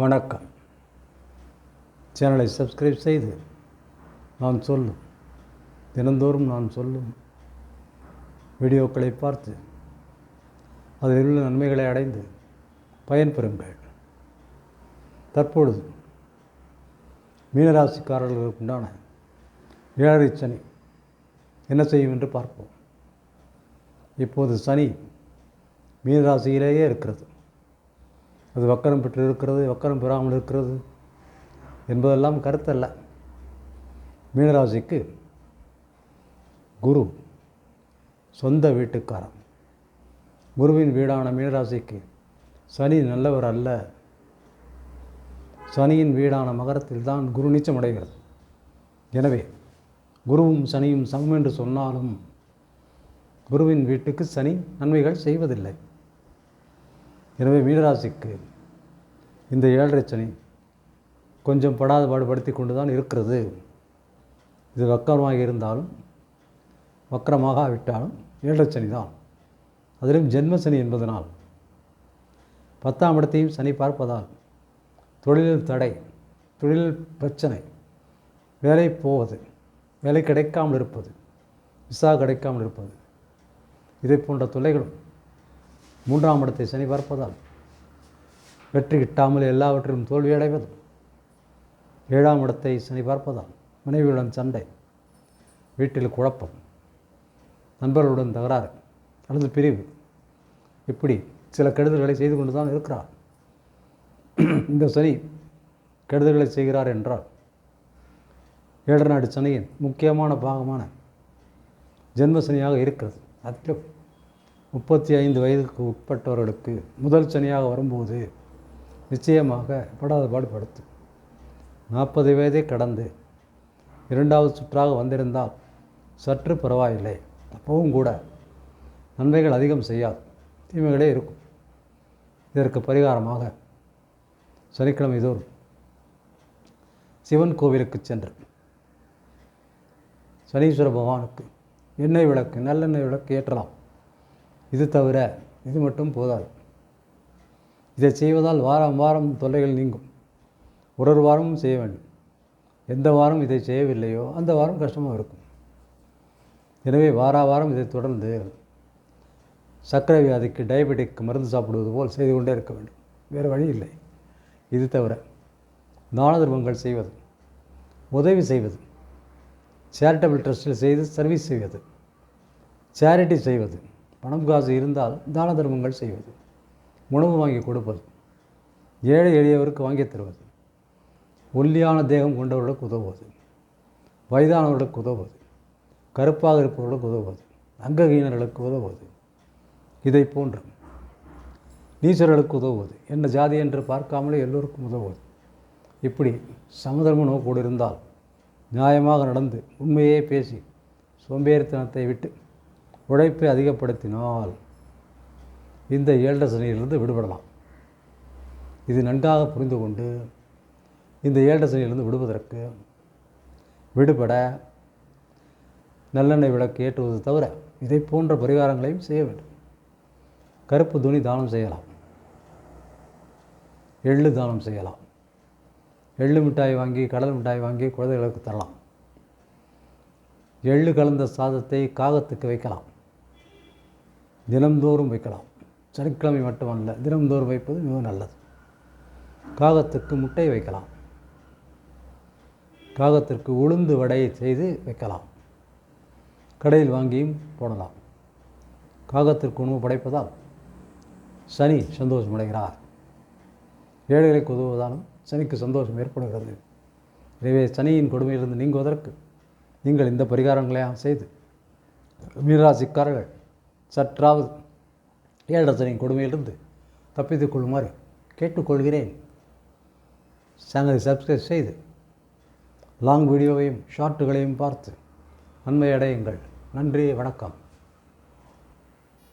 வணக்கம். சேனலை சப்ஸ்கிரைப் செய்து நான் சொல்லும் தினந்தோறும் நான் சொல்லும் வீடியோக்களை பார்த்து அதில் உள்ள நன்மைகளை அடைந்து பயன்பெறுங்கள். தற்பொழுது மீனராசிக்காரர்களுக்கு உண்டான ஏழரை சனி என்ன செய்யும் என்று பார்ப்போம். இப்போது சனி மீனராசியிலேயே இருக்கிறது. அது வக்கரம் பெற்று இருக்கிறது வக்கரம் பெறாமல் இருக்கிறது என்பதெல்லாம் கருத்தல்ல. மீனராசிக்கு குரு சொந்த வீட்டுக்காரன் குருவின் வீடான மீனராசிக்கு சனி நல்லவர் அல்ல. சனியின் வீடான மகரத்தில் தான் குரு நீச்சம் அடைகிறது எனவே குருவும் சனியும் சமம் என்று சொன்னாலும் குருவின் வீட்டுக்கு சனி நன்மைகள் செய்வதில்லை. எனவே மீனராசிக்கு இந்த ஏழரை சனி கொஞ்சம் படாத பாடுபடுத்தி கொண்டு தான் இருக்கிறது. இது வக்கரமாக இருந்தாலும் வக்கரமாக விட்டாலும் ஏழரை சனி தான். அதிலும் ஜென்ம சனி என்பதனால் பத்தாம் இடத்தையும் சனி பார்ப்பதால் தொழிலில் தடை தொழிலில் பிரச்சனை வேலை போவது வேலை கிடைக்காமல் இருப்பது விசா கிடைக்காமல் இருப்பது இதை போன்ற தொல்லைகளும் மூன்றாம் இடத்தை சனி பார்ப்பதால் வெற்றி கிட்டாமல் எல்லாவற்றிலும் தோல்வி அடைவது ஏழாம் இடத்தை சனி பார்ப்பதால் மனைவியுடன் சண்டை. வீட்டில் குழப்பம். நண்பர்களுடன் தகராறு. அல்லது பிரிவு. இப்படி சில கெடுதல்களை செய்து கொண்டு தான் இருக்கிறார். இந்த சனி கெடுதல்களை செய்கிறார் என்றால் ஏழநாடு நாடு சனியின் முக்கியமான பாகமான ஜென்ம சனியாக இருக்கிறது. அதிலும் முப்பத்தி ஐந்து வயதுக்கு உட்பட்டவர்களுக்கு முதல் சனியாக வரும்போது நிச்சயமாக படாத பாடுபடுத்தும் நாற்பது வயதை கடந்து இரண்டாவது சுற்றாக வந்திருந்தால் சற்று பரவாயில்லை. அப்பவும் கூட நன்மைகள் அதிகம் செய்யாது. தீமைகளே இருக்கும். இதற்கு பரிகாரமாக சனிக்கிழமை தோறும் சிவன் கோவிலுக்கு சென்று சனீஸ்வர பகவானுக்கு எண்ணெய் விளக்கு நல்லெண்ணெய் விளக்கு ஏற்றலாம். இது தவிர இது மட்டும் போதாது. இதை செய்வதால் வாரம் வாரம் தொல்லைகள் நீங்கும். ஒரு ஒரு வாரமும் செய்ய வேண்டும். எந்த வாரம் இதை செய்யவில்லையோ அந்த வாரம் கஷ்டமாக இருக்கும். எனவே வார வாரம் இதை தொடர்ந்து சர்க்கரை வியாதிக்கு டயபெட்டிக் மருந்து சாப்பிடுவது போல் செய்து கொண்டே இருக்க வேண்டும். வேறு வழி இல்லை. இது தவிர தான தர்மங்கள் செய்வது உதவி செய்வது சேரிட்டபிள் ட்ரஸ்டில் செய்து சர்வீஸ் செய்வது சேரிட்டி செய்வது பணம் காசு இருந்தால் தான தர்மங்கள் செய்வது. உணவு வாங்கி கொடுப்பது. ஏழை எளியவருக்கு வாங்கி தருவது. ஒல்லியான தேகம் கொண்டவர்களுக்கு உதவுவது. வயதானவர்களுக்கு உதவுவது. கருப்பாக இருப்பவர்களுக்கு உதவுவது. அங்ககீனர்களுக்கு உதவுவது. இதை போன்று நீச்சர்களுக்கு உதவுவது. என்ன ஜாதி என்று பார்க்காமலே எல்லோருக்கும் உதவுவது. இப்படி சமதர்ம நோக்கோடு இருந்தால் நியாயமாக நடந்து உண்மையே பேசி சோம்பேறித்தனத்தை விட்டு உழைப்பை அதிகப்படுத்தினால் இந்த ஏழரை சனியிலிருந்து விடுபடலாம். இது நன்றாக புரிந்து கொண்டு இந்த ஏழரை சனியிலிருந்து விடுவதற்கு விடுபட நல்லெண்ணெய் விளக்கு ஏற்றுவது தவிர இதை போன்ற பரிகாரங்களையும் செய்ய வேண்டும். கருப்பு துணி தானம் செய்யலாம். எள்ளு தானம் செய்யலாம். எள்ளு மிட்டாய் வாங்கி கடல் மிட்டாய் வாங்கி குழந்தைகளுக்கு தரலாம். எள்ளு கலந்த சாதத்தை காகத்துக்கு வைக்கலாம். தினம்தோறும் வைக்கலாம். சனிக்கிழமை மட்டுமல்ல தினம்தோறும் வைப்பது மிக நல்லது. காகத்துக்கு முட்டை வைக்கலாம். காகத்திற்கு உளுந்து வடையை செய்து வைக்கலாம். கடையில் வாங்கியும் போடலாம். காகத்திற்கு உணவு படைப்பதால் சனி சந்தோஷமடைகிறார். ஏழைகளுக்கு உதவுவதாலும் சனிக்கு சந்தோஷம் ஏற்படுகிறது. எனவே சனியின் கொடுமையிலிருந்து நீங்குவதற்கு நீங்கள் இந்த பரிகாரங்களையும் செய்து மீனராசிக்காரர்கள் சற்றாவது ஏழரசனின் கொடுமையிலிருந்து தப்பித்துக் கொள்ளுமாறு கேட்டுக்கொள்கிறேன். சேனலை சப்ஸ்கிரைப் செய்து லாங் வீடியோவையும் ஷார்ட்டுகளையும் பார்த்து நன்மை அடையுங்கள். நன்றி வணக்கம்.